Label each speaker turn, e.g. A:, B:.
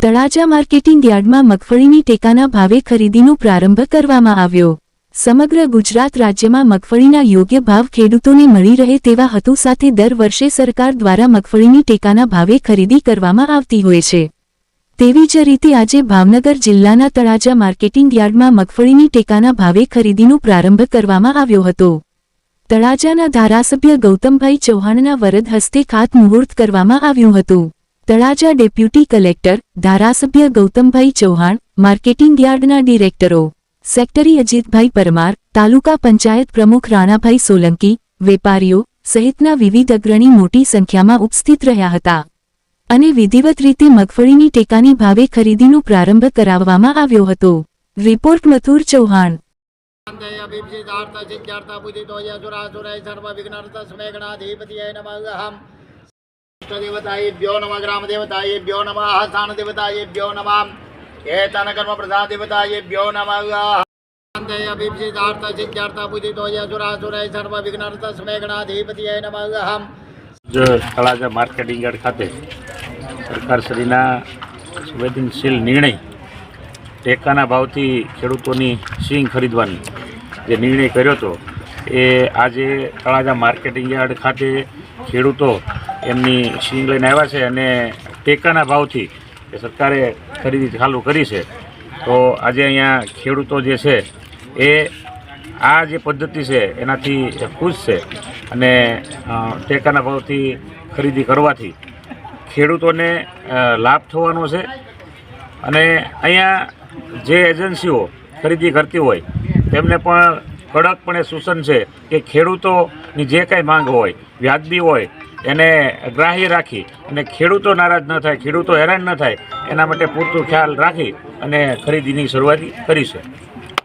A: Talaja marketing યાર્ડમાં મગફળીની ટેકાના ભાવે ખરીદીનો પ્રારંભ કરવામાં આવ્યો. સમગ્ર ગુજરાત રાજ્યમાં મગફળીના યોગ્ય ભાવ ખેડૂતોને મળી રહે તેવા હેતુ સાથે દર વર્ષે સરકાર દ્વારા મગફળીની ટેકાના ભાવે ખરીદી કરવામાં આવતી હોય છે. તેવી જ રીતે આજે ભાવનગર જિલ્લાના તળાજા માર્કેટિંગ યાર્ડમાં મગફળીની ટેકાના ભાવે ખરીદીનો પ્રારંભ કરવામાં આવ્યો હતો. તળાજાના ધારાસભ્ય ગૌતમભાઈ ચૌહાણના વરદ હસ્તે ખાતમુહૂર્ત કરવામાં આવ્યું હતું. તળાજા ડેપ્યુટી કલેક્ટર ધારાસભ્ય ગૌતમભાઈ ચૌહાણ, માર્કેટિંગ યાર્ડના ડિરેક્ટરો, સેક્ટરી અજીતભાઈ પરમાર, તાલુકા પંચાયત પ્રમુખ રાણાભાઈ સોલંકી, વેપારીઓ સહિતના વિવિધ અગ્રણી મોટી સંખ્યામાં ઉપસ્થિત રહ્યા હતા. અને વિધિવત રીતે મગફળીની ટેકાની ભાવે ખરીદીનો પ્રારંભ કરાવવામાં આવ્યો હતો. રિપોર્ટ મથુર ચૌહાણ.
B: અભિષેદાર્થ સિદ્ધાર્થ પૂજિતો યસુરાસુરૈ સર્વ વિઘ્નાર્થ સ્મે ગણાધિપતિય નમઃ દેવતાયેભ્યો નમઃ ગ્રામ દેવતાયેભ્યો નમઃ સ્થાન દેવતાયેભ્યો નમઃ એતન કર્મ પ્રસાદ દેવતાયેભ્યો નમઃ અભિષેદાર્થ સિદ્ધાર્થ પૂજિતો યસુરાસુરૈ સર્વ વિઘ્નાર્થ સ્મે ગણાધિપતિય નમઃ
C: જ તળાજા માર્કેટિંગ યાર્ડ ખાતે સરકારશ્રીના સંવેદનશીલ નિર્ણય ટેકાના ભાવથી ખેડૂતોની સિંગ ખરીદવાની જે નિર્ણય કર્યો હતો એ આજે તળાજા માર્કેટિંગ યાર્ડ ખાતે ખેડૂતો એમની સિંગ લઈને આવ્યા છે અને ટેકાના ભાવથી એ સરકારે ખરીદી ચાલુ કરી છે. તો આજે અહીંયા ખેડૂતો જે છે એ આ જે પદ્ધતિ છે એનાથી ખુશ છે અને ટેકાના ભાવથી ખરીદી કરવાથી ખેડૂતોને લાભ થવાનો છે. અને અહીંયા જે એજન્સીઓ ખરીદી કરતી હોય તેમને પણ કડકપણે સૂચન છે કે ખેડૂતોની જે કાંઈ માંગ હોય, વ્યાજબી હોય, એને ગ્રાહ્ય રાખી અને ખેડૂતો નારાજ ન થાય, ખેડૂતો હેરાન ન થાય, એના માટે પૂરતું ખ્યાલ રાખી અને ખરીદીની શરૂઆત કરી છે